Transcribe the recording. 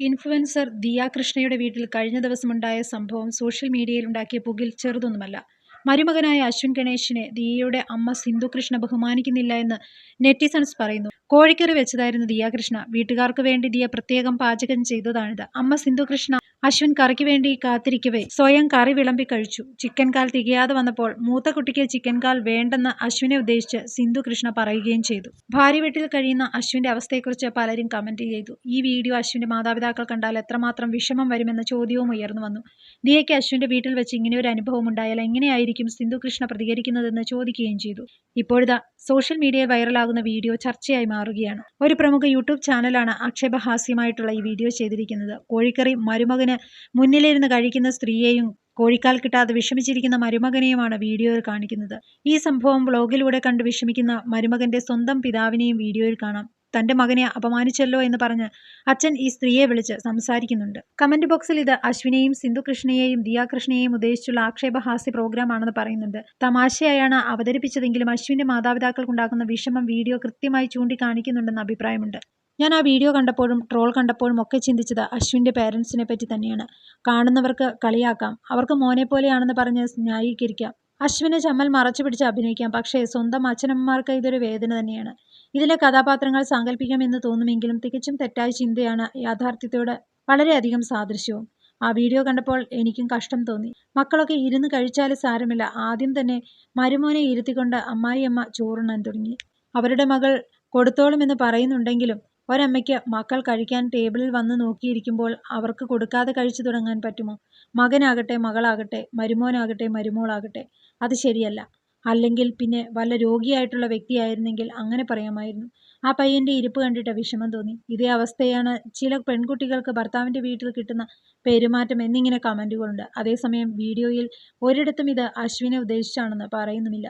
Influencer Diya കൃഷ്ണയുടെ വീട്ടിൽ കഴിഞ്ഞ ദിവസമുണ്ടായ സംഭവം സോഷ്യൽ മീഡിയയിലുണ്ടാക്കിയ പുകിൽ ചെറുതൊന്നുമല്ല. മരുമകനായ അശ്വിൻ ഗണേഷിനെ ദിയയുടെ അമ്മ സിന്ധു കൃഷ്ണ ബഹുമാനിക്കുന്നില്ല എന്ന് നെറ്റിസൺസ് പറയുന്നു. കോഴിക്കറി വെച്ചതായിരുന്നു ദിയ കൃഷ്ണ. വീട്ടുകാർക്ക് വേണ്ടി ദിയ പ്രത്യേകം പാചകം ചെയ്തതാണിത്. അമ്മ സിന്ധു കൃഷ്ണ അശ്വിൻ കറിക്ക് വേണ്ടി കാത്തിരിക്കവേ സ്വയം കറി വിളമ്പി കഴിച്ചു. ചിക്കൻ കാൽ തികയാതെ വന്നപ്പോൾ മൂത്ത കുട്ടിക്ക് ചിക്കൻ കാൽ വേണ്ടെന്ന് അശ്വിനെ ഉദ്ദേശിച്ച് സിന്ധു കൃഷ്ണ പറയുകയും ചെയ്തു. ഭാര്യ വീട്ടിൽ കഴിയുന്ന അശ്വിന്റെ അവസ്ഥയെക്കുറിച്ച് പലരും കമന്റ് ചെയ്തു. ഈ വീഡിയോ അശ്വിന്റെ മാതാപിതാക്കൾ കണ്ടാൽ എത്രമാത്രം വിഷമം വരുമെന്ന ചോദ്യവും ഉയർന്നു വന്നു. ദിയയ്ക്ക് അശ്വിന്റെ വീട്ടിൽ വെച്ച് ഇങ്ങനെ ഒരു അനുഭവം ഉണ്ടായാൽ എങ്ങനെയായിരിക്കും സിന്ധു കൃഷ്ണ പ്രതികരിക്കുന്നതെന്ന് ചോദിക്കുകയും ചെയ്തു. ഇപ്പോഴിതാ സോഷ്യൽ മീഡിയയിൽ വൈറലാകുന്ന വീഡിയോ ചർച്ചയായി മാറുകയാണ്. ഒരു പ്രമുഖ യൂട്യൂബ് ചാനലാണ് ആക്ഷേപഹാസ്യമായിട്ടുള്ള ഈ വീഡിയോ ചെയ്തിരിക്കുന്നത്. കോഴിക്കറി മരുമകന് മുന്നിലിരുന്ന് കഴിക്കുന്ന സ്ത്രീയെയും കോഴിക്കാൽ കിട്ടാതെ വിഷമിച്ചിരിക്കുന്ന മരുമകനെയുമാണ് വീഡിയോയിൽ കാണിക്കുന്നത്. ഈ സംഭവം ബ്ലോഗിലൂടെ കണ്ട് വിഷമിക്കുന്ന മരുമകന്റെ സ്വന്തം പിതാവിനെയും വീഡിയോയിൽ കാണാം. തന്റെ മകനെ അപമാനിച്ചല്ലോ എന്ന് പറഞ്ഞ് അച്ഛൻ ഈ സ്ത്രീയെ വിളിച്ച് സംസാരിക്കുന്നുണ്ട്. കമന്റ് ബോക്സിൽ ഇത് അശ്വിനെയും സിന്ധുകൃഷ്ണയെയും ദിയാകൃഷ്ണയെയും ദിയ ഉദ്ദേശിച്ചുള്ള ആക്ഷേപഹാസ്യ പ്രോഗ്രാം ആണെന്ന് പറയുന്നുണ്ട്. തമാശയായാണ് അവതരിപ്പിച്ചതെങ്കിലും അശ്വിന്റെ മാതാപിതാക്കൾക്കുണ്ടാകുന്ന വിഷമം വീഡിയോ കൃത്യമായി ചൂണ്ടിക്കാണിക്കുന്നുണ്ടെന്ന് അഭിപ്രായമുണ്ട്. ഞാൻ ആ വീഡിയോ കണ്ടപ്പോഴും ട്രോൾ കണ്ടപ്പോഴും ഒക്കെ ചിന്തിച്ചത് അശ്വിന്റെ പേരൻസിനെ പറ്റി തന്നെയാണ്. കാണുന്നവർക്ക് കളിയാക്കാം. അവർക്ക് മോനെ പോലെയാണെന്ന് പറഞ്ഞ് ന്യായീകരിക്കാം. അശ്വിനെ ചമ്മൽ മറച്ചു പിടിച്ച് അഭിനയിക്കാം. പക്ഷേ സ്വന്തം അച്ഛനമ്മമാർക്ക് ഇതൊരു വേദന തന്നെയാണ്. ഇതിലെ കഥാപാത്രങ്ങൾ സങ്കല്പിക്കാമെന്ന് തോന്നുമെങ്കിലും തികച്ചും തെറ്റായ ചിന്തയാണ് യാഥാർത്ഥ്യത്തോട് വളരെയധികം സാദൃശ്യവും. ആ വീഡിയോ കണ്ടപ്പോൾ എനിക്കും കഷ്ടം തോന്നി. മക്കളൊക്കെ ഇരുന്ന് കഴിച്ചാൽ സാരമില്ല. ആദ്യം തന്നെ മരുമോനെ ഇരുത്തിക്കൊണ്ട് അമ്മായിയമ്മ ചോറുണ്ണാൻ തുടങ്ങി. അവരുടെ മകൾ കൊടുത്തോളുമെന്ന് പറയുന്നുണ്ടെങ്കിലും ഒരമ്മയ്ക്ക് മക്കൾ കഴിക്കാൻ ടേബിളിൽ വന്ന് നോക്കിയിരിക്കുമ്പോൾ അവർക്ക് കൊടുക്കാതെ കഴിച്ചു തുടങ്ങാൻ പറ്റുമോ? മകനാകട്ടെ മകളാകട്ടെ മരുമോനാകട്ടെ മരുമോളാകട്ടെ അത് ശരിയല്ല. അല്ലെങ്കിൽ പിന്നെ വല്ല രോഗിയായിട്ടുള്ള വ്യക്തിയായിരുന്നെങ്കിൽ അങ്ങനെ പറയാമായിരുന്നു. ആ പയ്യന്റെ ഇരിപ്പ് കണ്ടിട്ട് വിഷമം തോന്നി. ഇതേ അവസ്ഥയാണ് ചില പെൺകുട്ടികൾക്ക് ഭർത്താവിന്റെ വീട്ടിൽ കിട്ടുന്ന പെരുമാറ്റം എന്നിങ്ങനെ കമന്റുകളുണ്ട്. അതേസമയം വീഡിയോയിൽ ഒരിടത്തും ഇത് അശ്വിനെ ഉദ്ദേശിച്ചാണെന്ന് പറയുന്നുമില്ല.